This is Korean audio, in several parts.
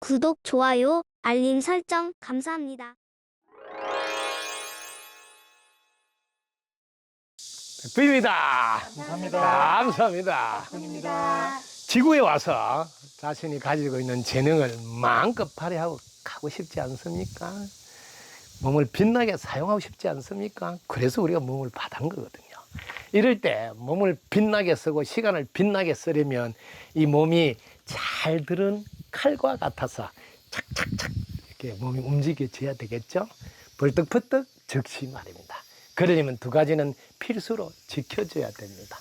구독, 좋아요, 알림 설정 감사합니다. 백부입니다. 감사합니다. 감사합니다. 입니다. 지구에 와서 자신이 가지고 있는 재능을 마음껏 발휘하고 가고 싶지 않습니까? 몸을 빛나게 사용하고 싶지 않습니까? 그래서 우리가 몸을 받은 거거든요. 이럴 때 몸을 빛나게 쓰고 시간을 빛나게 쓰려면 이 몸이 잘 들은 칼과 같아서 착착착 이렇게 몸이 움직여져야 되겠죠? 벌떡벌떡 즉시 말입니다. 그러려면 두 가지는 필수로 지켜줘야 됩니다.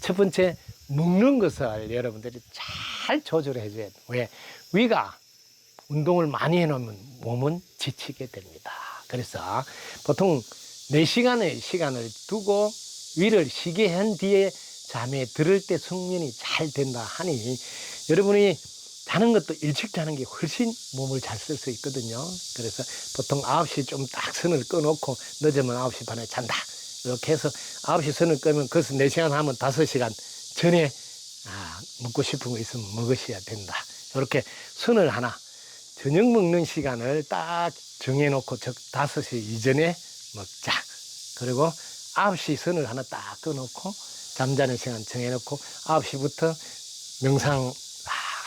첫 번째, 먹는 것을 여러분들이 잘 조절해 줘야 돼요. 왜? 위가 운동을 많이 해놓으면 몸은 지치게 됩니다. 그래서 보통 4시간의 시간을 두고 위를 쉬게 한 뒤에 잠에 들을 때 숙면이 잘 된다 하니 여러분이 자는 것도 일찍 자는 게 훨씬 몸을 잘 쓸 수 있거든요. 그래서 보통 9시 좀 딱 선을 꺼놓고 늦으면 9시 반에 잔다. 이렇게 해서 9시 선을 끄면 그것을 4시간 하면 5시간 전에 아, 먹고 싶은 거 있으면 먹으셔야 된다. 이렇게 선을 하나 저녁 먹는 시간을 딱 정해놓고 저 5시 이전에 먹자. 그리고 9시 선을 하나 딱 꺼놓고 잠자는 시간 정해놓고 9시부터 명상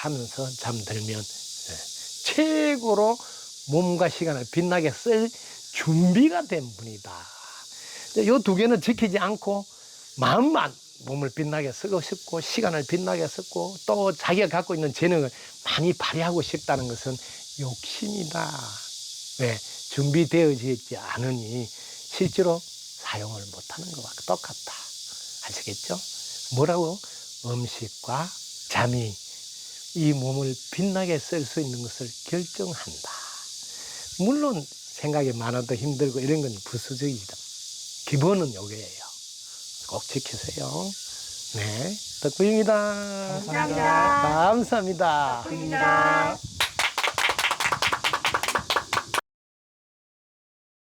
하면서 잠들면 예, 최고로 몸과 시간을 빛나게 쓸 준비가 된 분이다. 이 두 개는 지키지 않고 마음만 몸을 빛나게 쓰고 싶고 시간을 빛나게 쓰고 또 자기가 갖고 있는 재능을 많이 발휘하고 싶다는 것은 욕심이다. 왜? 준비되어지지 않으니 실제로 사용을 못하는 것과 똑같다. 아시겠죠? 뭐라고? 음식과 잠이 이 몸을 빛나게 쓸 수 있는 것을 결정한다. 물론 생각이 많아도 힘들고 이런 건 부수적이다. 기본은 요게예요. 꼭 지키세요. 네, 덕분입니다. 감사합니다. 감사합니다. 입니다.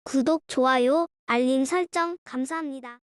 구독, 좋아요, 알림 설정 감사합니다.